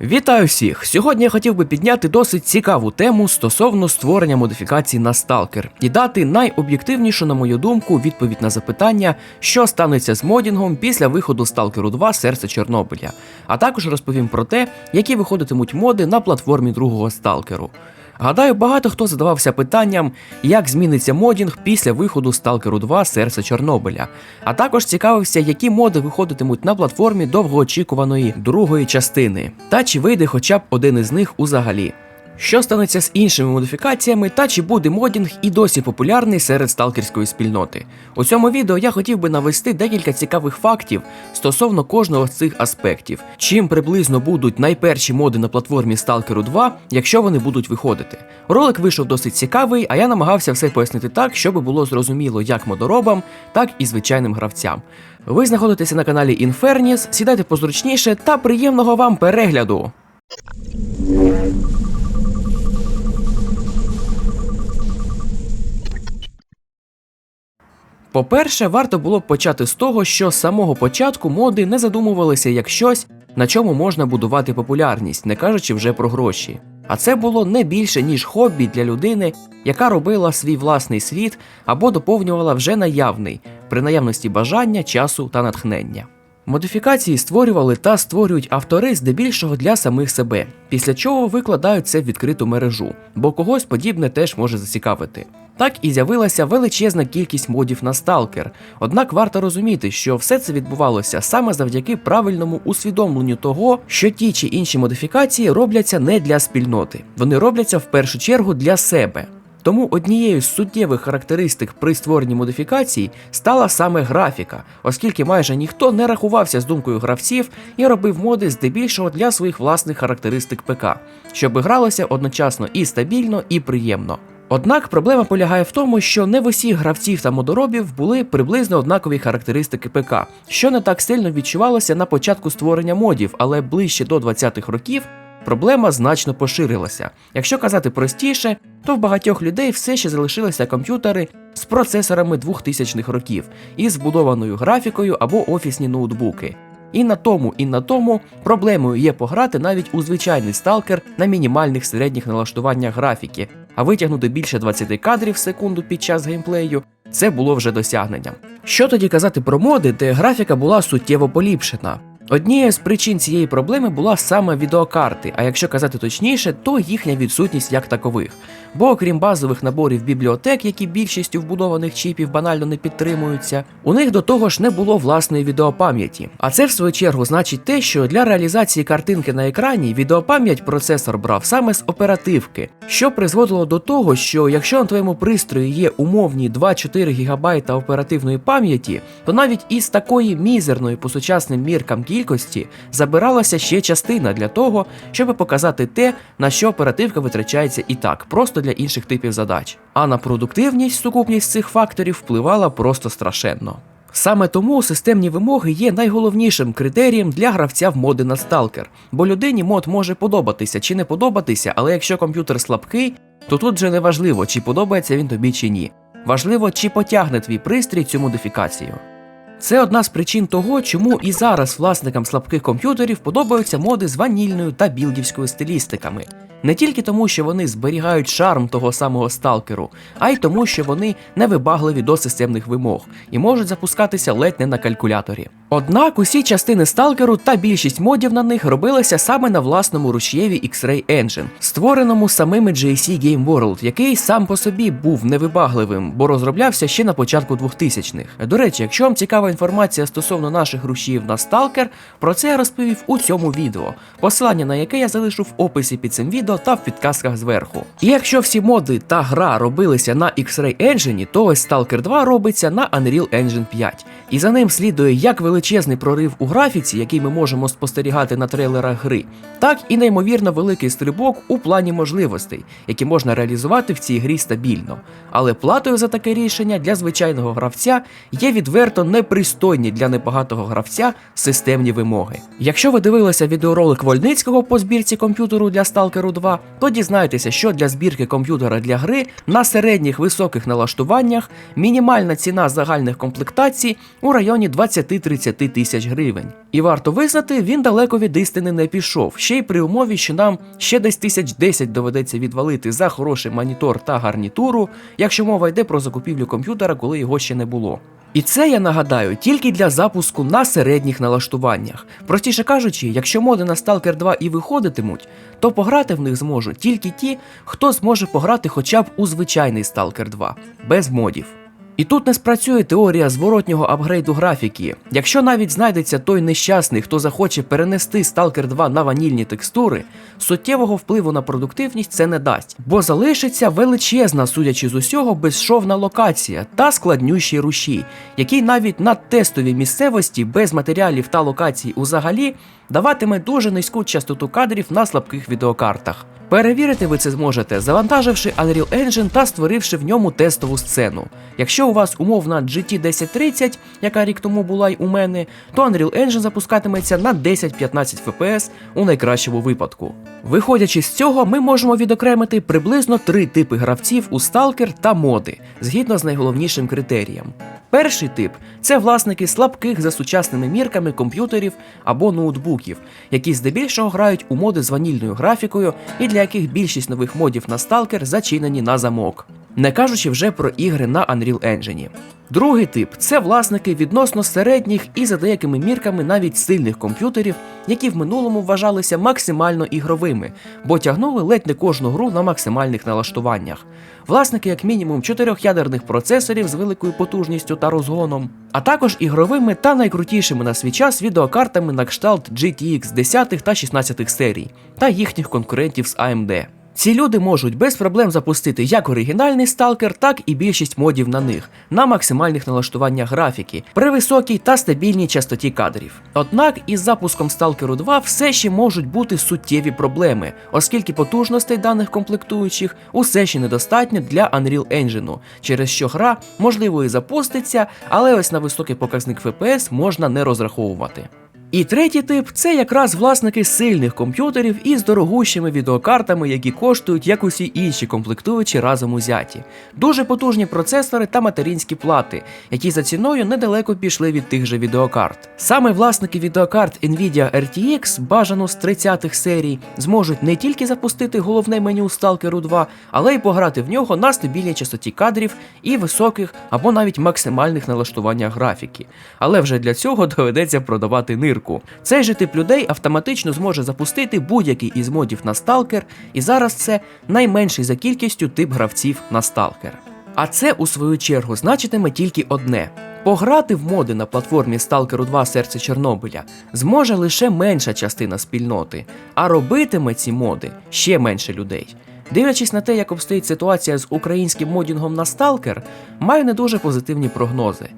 Вітаю всіх! Сьогодні я хотів би підняти досить цікаву тему стосовно створення модифікацій на сталкер і дати найоб'єктивнішу, на мою думку, відповідь на запитання, що станеться з модінгом після виходу Сталкеру 2 Серце Чорнобиля. А також розповім про те, які виходитимуть моди на платформі другого сталкеру. Гадаю, багато хто задавався питанням, як зміниться модінг після виходу Сталкеру 2 Серце Чорнобиля. А також цікавився, які моди виходитимуть на платформі довгоочікуваної другої частини, та чи вийде хоча б один із них узагалі. Що станеться з іншими модифікаціями, та чи буде модінг і досі популярний серед сталкерської спільноти? У цьому відео я хотів би навести декілька цікавих фактів стосовно кожного з цих аспектів. Чим приблизно будуть найперші моди на платформі Stalker 2, якщо вони будуть виходити. Ролик вийшов досить цікавий, а я намагався все пояснити так, щоб було зрозуміло як модоробам, так і звичайним гравцям. Ви знаходитеся на каналі Infernis, сідайте позручніше та приємного вам перегляду! По-перше, варто було б почати з того, що з самого початку моди не задумувалися як щось, на чому можна будувати популярність, не кажучи вже про гроші. А це було не більше ніж хобі для людини, яка робила свій власний світ або доповнювала вже наявний при наявності бажання, часу та натхнення. Модифікації створювали та створюють автори здебільшого для самих себе, після чого викладають це в відкриту мережу, бо когось подібне теж може зацікавити. Так і з'явилася величезна кількість модів на сталкер. Однак варто розуміти, що все це відбувалося саме завдяки правильному усвідомленню того, що ті чи інші модифікації робляться не для спільноти, вони робляться в першу чергу для себе. Тому однією з суттєвих характеристик при створенні модифікацій стала саме графіка, оскільки майже ніхто не рахувався з думкою гравців і робив моди здебільшого для своїх власних характеристик ПК, щоб гралося одночасно і стабільно, і приємно. Однак проблема полягає в тому, що не в усіх гравців та модоробів були приблизно однакові характеристики ПК, що не так сильно відчувалося на початку створення модів, але ближче до 20-х років проблема значно поширилася. Якщо казати простіше, то в багатьох людей все ще залишилися комп'ютери з процесорами 2000-х років із збудованою графікою або офісні ноутбуки. І на тому, і на тому проблемою є пограти навіть у звичайний сталкер на мінімальних середніх налаштуваннях графіки, а витягнути більше 20 кадрів в секунду під час геймплею це було вже досягненням. Що тоді казати про моди, де графіка була суттєво поліпшена? Однією з причин цієї проблеми була саме відеокарти, а якщо казати точніше, то їхня відсутність як такових. Бо окрім базових наборів бібліотек, які більшістю вбудованих чіпів банально не підтримуються, у них до того ж не було власної відеопам'яті. А це в свою чергу значить те, що для реалізації картинки на екрані відеопам'ять процесор брав саме з оперативки, що призводило до того, що якщо на твоєму пристрої є умовні 2-4 ГБ оперативної пам'яті, то навіть із такої мізерної по сучасним міркам кількості забиралася ще частина для того, щоб показати те, на що оперативка витрачається і так, просто для інших типів задач. А на продуктивність сукупність цих факторів впливала просто страшенно. Саме тому системні вимоги є найголовнішим критерієм для гравця в моди на сталкер, бо людині мод може подобатися чи не подобатися, але якщо комп'ютер слабкий, то тут вже не важливо, чи подобається він тобі чи ні. Важливо, чи потягне твій пристрій цю модифікацію. Це одна з причин того, чому і зараз власникам слабких комп'ютерів подобаються моди з ванільною та білдівською стилістиками. Не тільки тому, що вони зберігають шарм того самого сталкеру, а й тому, що вони невибагливі до системних вимог і можуть запускатися ледь не на калькуляторі. Однак усі частини сталкеру та більшість модів на них робилися саме на власному рушієві X-Ray Engine, створеному самими GSC Game World, який сам по собі був невибагливим, бо розроблявся ще на початку 2000-х. До речі, якщо вам цікава інформація стосовно наших рушіїв на сталкер, про це я розповів у цьому відео, посилання на яке я залишу в описі під цим відео та в підказках зверху. І якщо всі моди та гра робилися на X-Ray Engine, то ось Stalker 2 робиться на Unreal Engine 5. І за ним слідує як величезний прорив у графіці, який ми можемо спостерігати на трейлерах гри, так і неймовірно великий стрибок у плані можливостей, які можна реалізувати в цій грі стабільно. Але платою за таке рішення для звичайного гравця є відверто непристойні для небагатого гравця системні вимоги. Якщо ви дивилися відеоролик Вольницького по збірці комп'ютеру для Stalker 2, 2, то дізнайтеся, що для збірки комп'ютера для гри на середніх високих налаштуваннях мінімальна ціна загальних комплектацій у районі 20-30 тисяч гривень. І варто визнати, він далеко від істини не пішов, ще й при умові, що нам ще десь тисяч 10 доведеться відвалити за хороший монітор та гарнітуру, якщо мова йде про закупівлю комп'ютера, коли його ще не було. І це я нагадаю тільки для запуску на середніх налаштуваннях. Простіше кажучи, якщо моди на Stalker 2 і виходитимуть, то пограти в них зможуть тільки ті, хто зможе пограти хоча б у звичайний Stalker 2, без модів. І тут не спрацює теорія зворотнього апгрейду графіки. Якщо навіть знайдеться той нещасний, хто захоче перенести Stalker 2 на ванільні текстури, суттєвого впливу на продуктивність це не дасть, бо залишиться величезна, судячи з усього, безшовна локація та складнющий рушій, який навіть на тестовій місцевості без матеріалів та локацій узагалі даватиме дуже низьку частоту кадрів на слабких відеокартах. Перевірити ви це зможете, завантаживши Unreal Engine та створивши в ньому тестову сцену. Якщо у вас умовна GT 1030, яка рік тому була й у мене, то Unreal Engine запускатиметься на 10-15 FPS у найкращому випадку. Виходячи з цього, ми можемо відокремити приблизно три типи гравців у Stalker та моди, згідно з найголовнішим критерієм. Перший тип це власники слабких за сучасними мірками комп'ютерів або ноутбуків, які здебільшого грають у моди з ванільною графікою і для яких більшість нових модів на Stalker зачинені на замок. Не кажучи вже про ігри на Unreal Engine. Другий тип це власники відносно середніх і за деякими мірками навіть сильних комп'ютерів, які в минулому вважалися максимально ігровими, бо тягнули ледь не кожну гру на максимальних налаштуваннях. Власники, як мінімум, чотирьох ядерних процесорів з великою потужністю та розгоном, а також ігровими та найкрутішими на свій час відеокартами на кшталт GTX 10 та 16 серій та їхніх конкурентів з AMD. Ці люди можуть без проблем запустити як оригінальний сталкер, так і більшість модів на них на максимальних налаштуваннях графіки при високій та стабільній частоті кадрів. Однак із запуском Stalker 2 все ще можуть бути суттєві проблеми, оскільки потужностей даних комплектуючих усе ще недостатньо для Unreal Engine, через що гра можливо і запуститься, але ось на високий показник FPS можна не розраховувати. І третій тип це якраз власники сильних комп'ютерів із дорогущими відеокартами, які коштують як усі інші комплектуючі разом узяті. Дуже потужні процесори та материнські плати, які за ціною недалеко пішли від тих же відеокарт. Саме власники відеокарт Nvidia RTX, бажано з 30-х серій, зможуть не тільки запустити головне меню Stalker 2, але й пограти в нього на стабільній частоті кадрів і високих або навіть максимальних налаштуваннях графіки. Але вже для цього доведеться продавати нирку. Цей же тип людей автоматично зможе запустити будь-який із модів на Stalker, і зараз це найменший за кількістю тип гравців на Stalker. А це у свою чергу значитиме тільки одне. Пограти в моди на платформі Stalker 2 Серце Чорнобиля зможе лише менша частина спільноти, а робитиме ці моди ще менше людей. Дивлячись на те, як обстоїть ситуація з українським модінгом на сталкер, маю не дуже позитивні прогнози.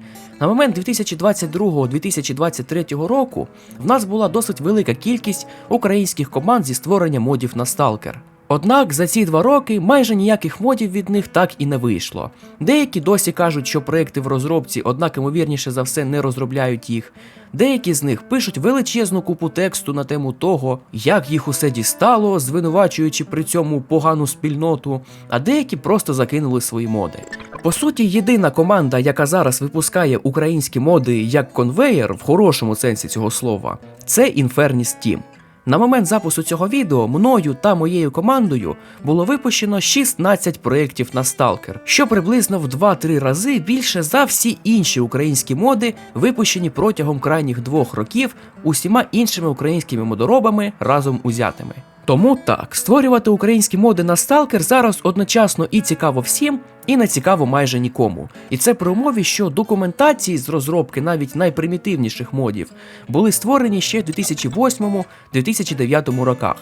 На момент 2022-2023 року в нас була досить велика кількість українських команд зі створення модів на Stalker. Однак за ці два роки майже ніяких модів від них так і не вийшло. Деякі досі кажуть, що проекти в розробці, однак ймовірніше за все не розробляють їх. Деякі з них пишуть величезну купу тексту на тему того, як їх усе дістало, звинувачуючи при цьому погану спільноту, а деякі просто закинули свої моди. По суті, єдина команда, яка зараз випускає українські моди як конвеєр в хорошому сенсі цього слова, це Infernus Team. На момент запису цього відео мною та моєю командою було випущено 16 проєктів на Сталкер, що приблизно в 2-3 рази більше за всі інші українські моди, випущені протягом крайніх двох років усіма іншими українськими модоробами разом узятими. Тому так, створювати українські моди на Stalker зараз одночасно і цікаво всім, і не цікаво майже нікому. І це при умові, що документації з розробки навіть найпримітивніших модів були створені ще в 2008-2009 роках.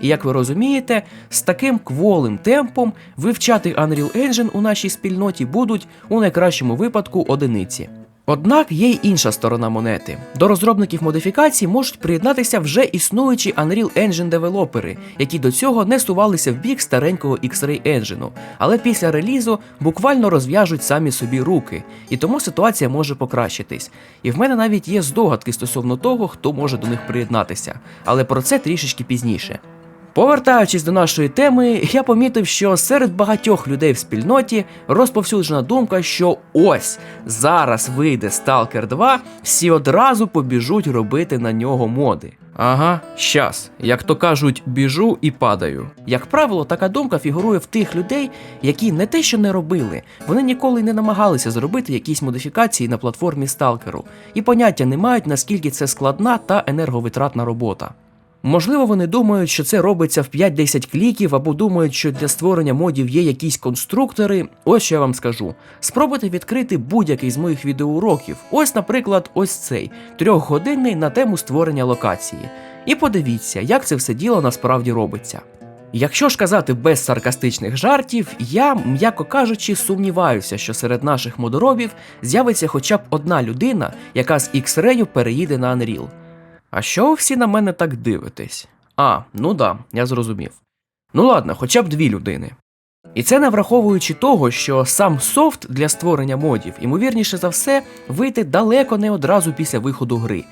І як ви розумієте, з таким кволим темпом вивчати Unreal Engine у нашій спільноті будуть у найкращому випадку одиниці. Однак є й інша сторона монети. До розробників модифікацій можуть приєднатися вже існуючі Unreal Engine девелопери, які до цього не сувалися в бік старенького X-Ray Engine, але після релізу буквально розв'яжуть самі собі руки, і тому ситуація може покращитись. І в мене навіть є здогадки стосовно того, хто може до них приєднатися, але про це трішечки пізніше. Повертаючись до нашої теми, я помітив, що серед багатьох людей в спільноті розповсюджена думка, що ось зараз вийде Stalker 2, всі одразу побіжуть робити на нього моди. Ага, щас, як то кажуть, біжу і падаю. Як правило, така думка фігурує в тих людей, які не те, що не робили, вони ніколи не намагалися зробити якісь модифікації на платформі Сталкеру, і поняття не мають, наскільки це складна та енерговитратна робота. Можливо, вони думають, що це робиться в 5-10 кліків, або думають, що для створення модів є якісь конструктори. Ось що я вам скажу. Спробуйте відкрити будь-який з моїх відеоуроків. Ось, наприклад, ось цей трьохгодинний на тему створення локації. І подивіться, як це все діло насправді робиться. Якщо ж казати без саркастичних жартів, я, м'яко кажучи, сумніваюся, що серед наших модоробів з'явиться хоча б одна людина, яка з X-Ray переїде на Unreal. А що ви всі на мене так дивитесь? А, ну да, я зрозумів. Ну ладно, хоча б дві людини. І це не враховуючи того, що сам софт для створення модів, ймовірніше за все, вийде далеко не одразу після виходу гри.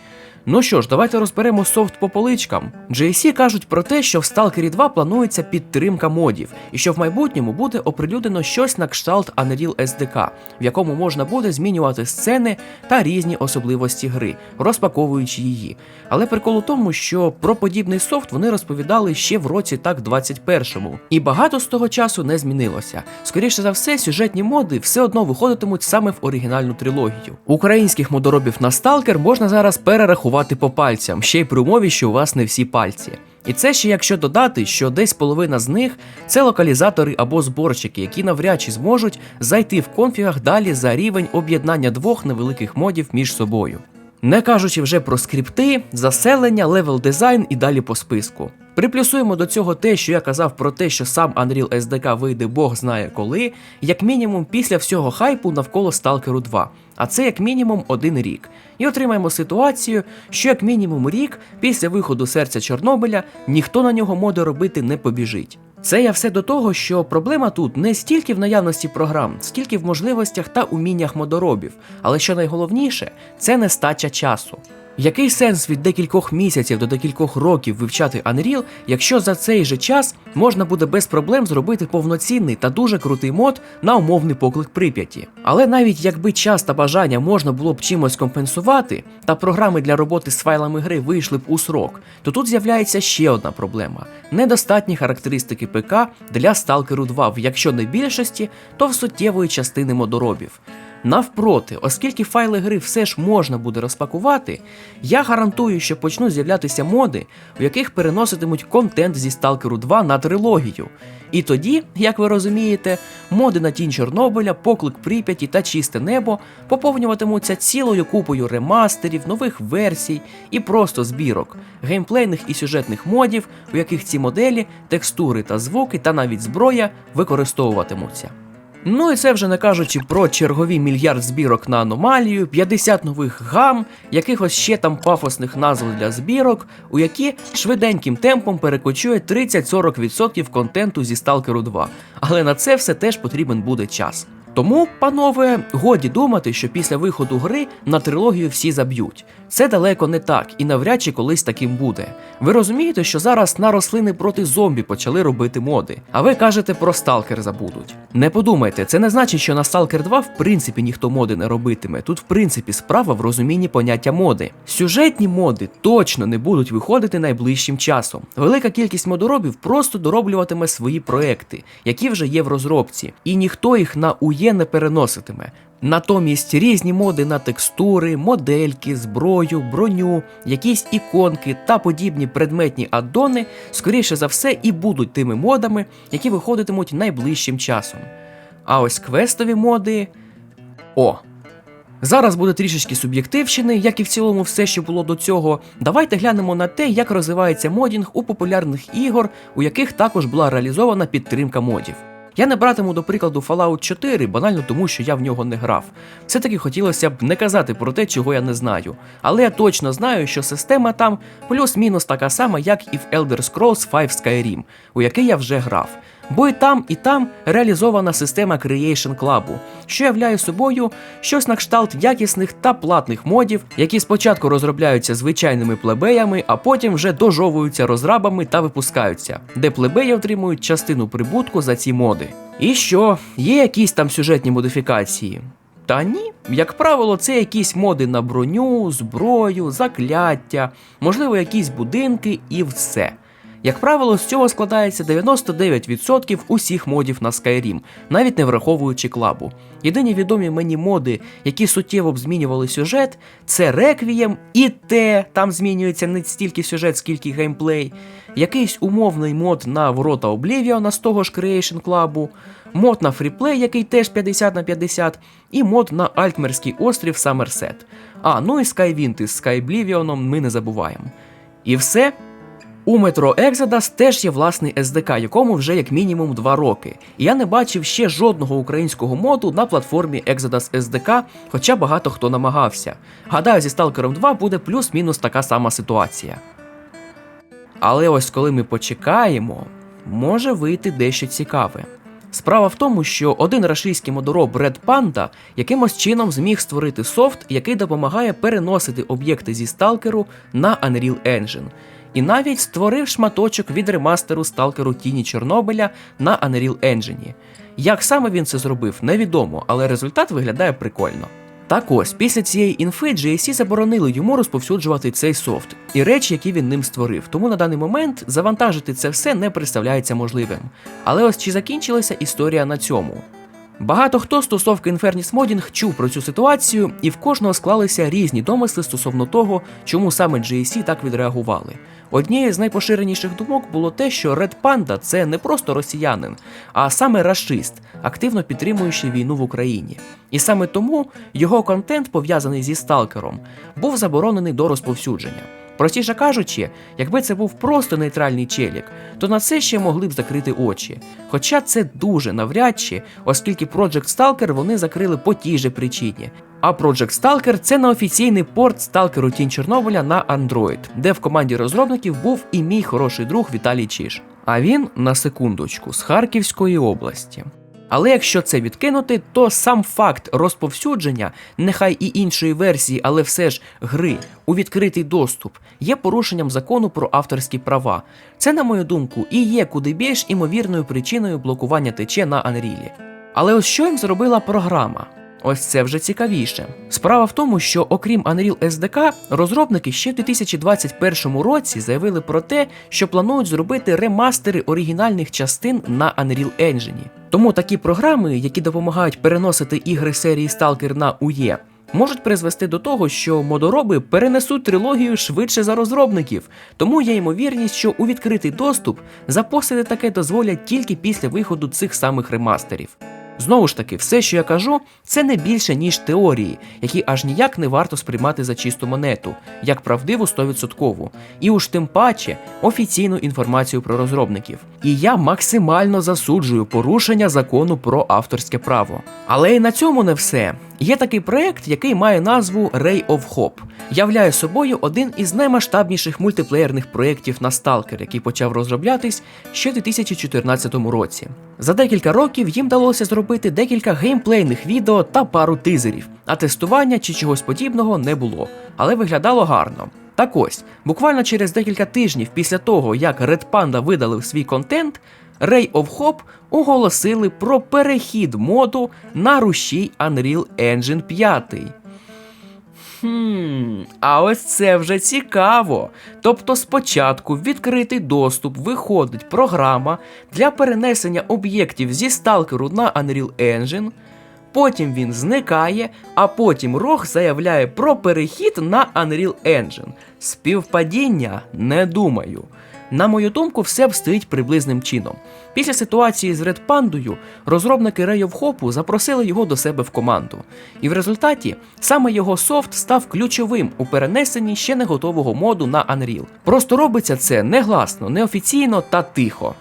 Ну що ж, давайте розберемо софт по поличкам. GSC кажуть про те, що в Stalker 2 планується підтримка модів, і що в майбутньому буде оприлюднено щось на кшталт Unreal SDK, в якому можна буде змінювати сцени та різні особливості гри, розпаковуючи її. Але прикол у тому, що про подібний софт вони розповідали ще в році так 21-му. І багато з того часу не змінилося. Скоріше за все, сюжетні моди все одно виходитимуть саме в оригінальну трилогію. Українських модоробів на Stalker можна зараз перерахувати по пальцям, ще й при умові, що у вас не всі пальці. І це ще якщо додати, що десь половина з них це локалізатори або зборщики, які навряд чи зможуть зайти в конфігах далі за рівень об'єднання двох невеликих модів між собою. Не кажучи вже про скрипти, заселення, левел дизайн і далі по списку. Приплюсуємо до цього те, що я казав про те, що сам Unreal SDK вийде Бог знає коли, як мінімум після всього хайпу навколо Stalker 2, а це як мінімум один рік. І отримаємо ситуацію, що як мінімум рік після виходу серця Чорнобиля ніхто на нього моди робити не побіжить. Це я все до того, що проблема тут не стільки в наявності програм, скільки в можливостях та уміннях модоробів, але що найголовніше, це нестача часу. Який сенс від декількох місяців до декількох років вивчати Unreal, якщо за цей же час можна буде без проблем зробити повноцінний та дуже крутий мод на умовний поклик Прип'яті? Але навіть якби час та бажання можна було б чимось компенсувати, та програми для роботи з файлами гри вийшли б у срок, то тут з'являється ще одна проблема: недостатні характеристики ПК для Stalker 2, в якщо не більшості, то в суттєвої частини модоробів. Навпроти, оскільки файли гри все ж можна буде розпакувати, я гарантую, що почнуть з'являтися моди, у яких переноситимуть контент зі Stalker 2 на трилогію. І тоді, як ви розумієте, моди на тінь Чорнобиля, поклик Прип'яті та чисте небо поповнюватимуться цілою купою ремастерів, нових версій і просто збірок, геймплейних і сюжетних модів, у яких ці моделі, текстури та звуки та навіть зброя використовуватимуться. Ну і це вже не кажучи про чергові мільярд збірок на аномалію, 50 нових гам, якихось ще там пафосних назв для збірок, у які швиденьким темпом перекочує 30-40% контенту зі Stalker 2. Але на це все теж потрібен буде час. Тому, панове, годі думати, що після виходу гри на трилогію всі заб'ють. Це далеко не так і навряд чи колись таким буде. Ви розумієте, що зараз на рослини проти зомбі почали робити моди, а ви кажете про сталкер забудуть. Не подумайте, це не значить, що на Stalker 2 в принципі ніхто моди не робитиме. Тут, в принципі, справа в розумінні поняття моди. Сюжетні моди точно не будуть виходити найближчим часом. Велика кількість модоробів просто дороблюватиме свої проекти, які вже є в розробці, і ніхто їх на УЄ не переноситиме. Натомість різні моди на текстури, модельки, зброю, броню, якісь іконки та подібні предметні аддони, скоріше за все, і будуть тими модами, які виходитимуть найближчим часом. А ось квестові моди. О! Зараз буде трішечки суб'єктивщини, як і в цілому все, що було до цього. Давайте глянемо на те, як розвивається модінг у популярних ігор, у яких також була реалізована підтримка модів. Я не братиму до прикладу Fallout 4, банально тому, що я в нього не грав. Все таки хотілося б не казати про те, чого я не знаю. Але я точно знаю, що система там плюс-мінус така сама, як і в Elder Scrolls 5 Skyrim, у який я вже грав. Бо і там, і там реалізована система Creation Club, що являє собою щось на кшталт якісних та платних модів, які спочатку розробляються звичайними плебеями, а потім вже дожовуються розрабами та випускаються, де плебеї отримують частину прибутку за ці моди. І що, є якісь там сюжетні модифікації? Та ні, як правило, це якісь моди на броню, зброю, закляття, можливо, якісь будинки і все. Як правило, з цього складається 99% усіх модів на Skyrim, навіть не враховуючи клабу. Єдині відомі мені моди, які суттєво б змінювали сюжет, це Requiem і те, там змінюється не стільки сюжет, скільки геймплей, якийсь умовний мод на ворота Oblivion з того ж Creation Club, мод на фріплей, який теж 50 на 50, і мод на Альтмерський острів Somerset. А, ну і Skywind із Skyblivion ми не забуваємо. І все. У метро Exodus теж є власний SDK, якому вже як мінімум 2 роки. І я не бачив ще жодного українського моду на платформі Exodus SDK, хоча багато хто намагався. Гадаю, зі Stalker 2 буде плюс-мінус така сама ситуація. Але ось коли ми почекаємо, може вийти дещо цікаве. Справа в тому, що один рашистський модороб Red Panda якимось чином зміг створити софт, який допомагає переносити об'єкти зі сталкеру на Unreal Engine. І навіть створив шматочок від ремастеру сталкеру Тіні Чорнобиля на Unreal Engine. Як саме він це зробив, невідомо, але результат виглядає прикольно. Так ось, після цієї інфи GSC заборонили йому розповсюджувати цей софт і речі, які він ним створив. Тому на даний момент завантажити це все не представляється можливим. Але ось чи закінчилася історія на цьому? Багато хто стосовки Infernus Modding чув про цю ситуацію, і в кожного склалися різні домисли стосовно того, чому саме GSC так відреагували. Однією з найпоширеніших думок було те, що Red Panda це не просто росіянин, а саме рашист, активно підтримуючий війну в Україні. І саме тому його контент, пов'язаний зі сталкером, був заборонений до розповсюдження. Простіше кажучи, якби це був просто нейтральний челік, то на це ще могли б закрити очі. Хоча це дуже навряд чи, оскільки Project Stalker вони закрили по тій же причині. А Project Stalker це неофіційний порт сталкеру Тінь Чорнобиля на Android, де в команді розробників був і мій хороший друг Віталій Чиш. А він на секундочку з Харківської області. Але якщо це відкинути, то сам факт розповсюдження, нехай і іншої версії, але все ж гри у відкритий доступ, є порушенням закону про авторські права. Це, на мою думку, і є куди більш імовірною причиною блокування тече на Анрілі. Але ось що їм зробила програма? Ось це вже цікавіше. Справа в тому, що окрім Unreal SDK, розробники ще в 2021 році заявили про те, що планують зробити ремастери оригінальних частин на Unreal Engine. Тому такі програми, які допомагають переносити ігри серії Stalker на UE, можуть призвести до того, що модороби перенесуть трилогію швидше за розробників, тому є ймовірність, що у відкритий доступ запостити таке дозволять тільки після виходу цих самих ремастерів. Знову ж таки, все, що я кажу, це не більше ніж теорії, які аж ніяк не варто сприймати за чисту монету, як правдиву 100%, і уж тим паче офіційну інформацію про розробників. І я максимально засуджую порушення закону про авторське право. Але і на цьому не все. Є такий проект, який має назву Ray of Hope. Являє собою один із наймасштабніших мультиплеєрних проєктів на Stalker, який почав розроблятись ще в 2014 році. За декілька років їм вдалося зробити декілька геймплейних відео та пару тизерів, а тестування чи чогось подібного не було, але виглядало гарно. Так ось, буквально через декілька тижнів після того, як Red Panda видалив свій контент, Ray of Hope оголосили про перехід моду на рушій Unreal Engine 5. Хм, а ось це вже цікаво. Тобто спочатку в відкритий доступ виходить програма для перенесення об'єктів зі сталкеру на Unreal Engine, потім він зникає, а потім Рог заявляє про перехід на Unreal Engine. Співпадіння не думаю. На мою думку, все обстоїть приблизним чином. Після ситуації з Red Пандою розробники Ray of Hope запросили його до себе в команду. І в результаті саме його софт став ключовим у перенесенні ще не готового моду на Unreal. Просто робиться це негласно, неофіційно та тихо.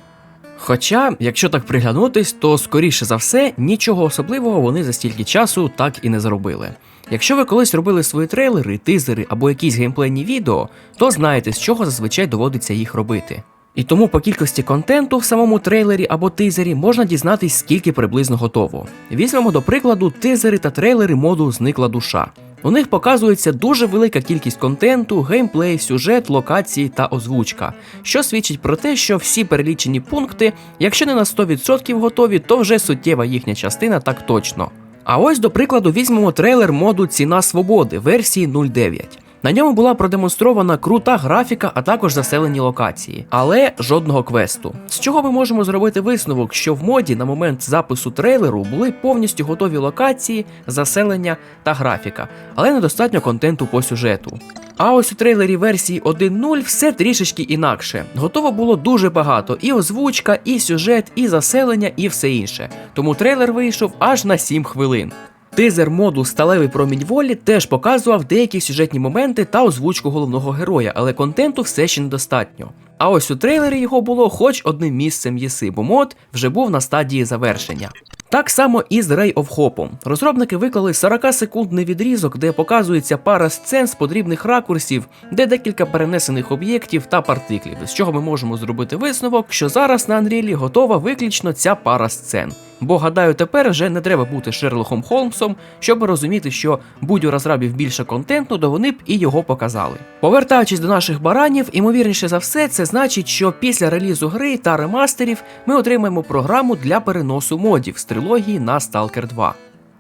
Хоча, якщо так приглянутись, то скоріше за все нічого особливого вони за стільки часу так і не зробили. Якщо ви колись робили свої трейлери, тизери або якісь геймплейні відео, то знаєте, з чого зазвичай доводиться їх робити. І тому по кількості контенту в самому трейлері або тизері можна дізнатись, скільки приблизно готово. Візьмемо до прикладу тизери та трейлери моду Зникла душа. У них показується дуже велика кількість контенту, геймплей, сюжет, локації та озвучка, що свідчить про те, що всі перелічені пункти, якщо не на 100% готові, то вже суттєва їхня частина так точно. А ось до прикладу візьмемо трейлер моду Ціна свободи версії 0.9. На ньому була продемонстрована крута графіка, а також заселені локації, але жодного квесту. З чого ми можемо зробити висновок, що в моді на момент запису трейлеру були повністю готові локації, заселення та графіка, але недостатньо контенту по сюжету. А ось у трейлері версії 1.0 все трішечки інакше. Готово було дуже багато: і озвучка, і сюжет, і заселення, і все інше. Тому трейлер вийшов аж на 7 хвилин. Тизер моду Сталевий промінь волі теж показував деякі сюжетні моменти та озвучку головного героя, але контенту все ще недостатньо. А ось у трейлері його було хоч одним місцем єси, бо мод вже був на стадії завершення. Так само і з Ray of Hope. Розробники виклали 40-секундний відрізок, де показується пара сцен з потрібних ракурсів, де декілька перенесених об'єктів та партиклів, з чого ми можемо зробити висновок, що зараз на Unreal готова виключно ця пара сцен. Бо гадаю, тепер вже не треба бути Шерлоком Холмсом, щоб розуміти, що будь у розрабів більше контенту, то вони б і його показали. Повертаючись до наших баранів, імовірніше за все, це значить, що після релізу гри та ремастерів ми отримаємо програму для переносу модів з трилогії на Stalker 2.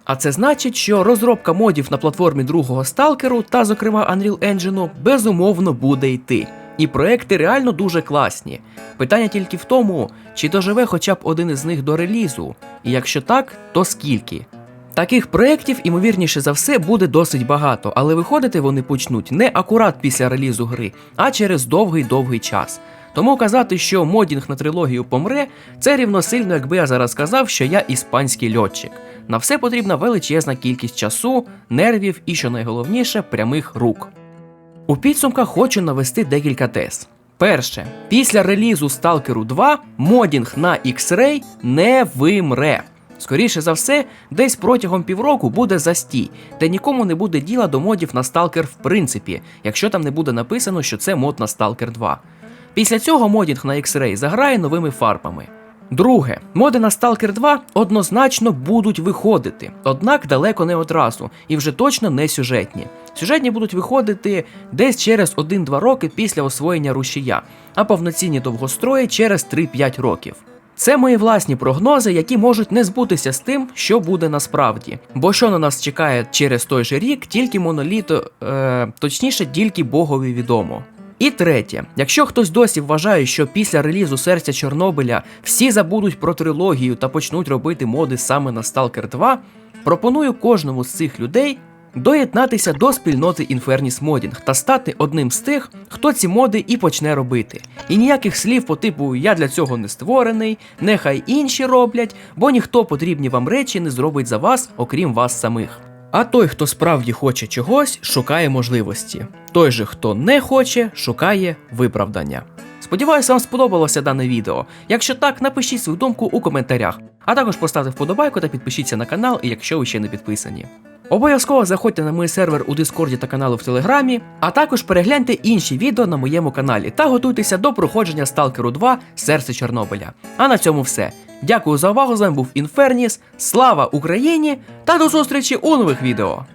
А це значить, що розробка модів на платформі другого сталкеру та, зокрема, Unreal Engine, безумовно буде йти. І проекти реально дуже класні. Питання тільки в тому, чи доживе хоча б один із них до релізу, і якщо так, то скільки. Таких проєктів, імовірніше за все, буде досить багато, але виходити вони почнуть не акурат після релізу гри, а через довгий-довгий час. Тому казати, що модінг на трилогію помре, це рівносильно, якби я зараз сказав, що я іспанський льотчик. На все потрібна величезна кількість часу, нервів і, що найголовніше, прямих рук. У підсумках хочу навести декілька тез. Перше, після релізу Stalker 2 модінг на X-Ray не вимре. Скоріше за все, десь протягом півроку буде застій, де нікому не буде діла до модів на Stalker в принципі, якщо там не буде написано, що це мод на Stalker 2. Після цього модінг на X-Ray заграє новими фарбами. Друге, моди на Stalker 2 однозначно будуть виходити, однак далеко не одразу, і вже точно не сюжетні. Сюжетні будуть виходити десь через 1-2 роки після освоєння рушія, а повноцінні довгострої через 3-5 років. Це мої власні прогнози, які можуть не збутися з тим, що буде насправді. Бо що на нас чекає через той же рік, тільки моноліто, е, точніше, тільки Богові відомо. І третє, якщо хтось досі вважає, що після релізу серця Чорнобиля всі забудуть про трилогію та почнуть робити моди саме на Stalker 2, пропоную кожному з цих людей доєднатися до спільноти Infernis Modding та стати одним з тих, хто ці моди і почне робити. І ніяких слів по типу Я для цього не створений, нехай інші роблять, бо ніхто потрібні вам речі не зробить за вас, окрім вас самих. А той, хто справді хоче чогось, шукає можливості. Той же, хто не хоче, шукає виправдання. Сподіваюся, вам сподобалося дане відео. Якщо так, напишіть свою думку у коментарях, а також поставте вподобайку та підпишіться на канал, якщо ви ще не підписані. Обов'язково заходьте на мій сервер у Дискорді та каналу в Телеграмі, а також перегляньте інші відео на моєму каналі та готуйтеся до проходження Сталкеру 2 Серце Чорнобиля. А на цьому все. Дякую за увагу. З вами був Інферніс. Слава Україні! Та до зустрічі у нових відео!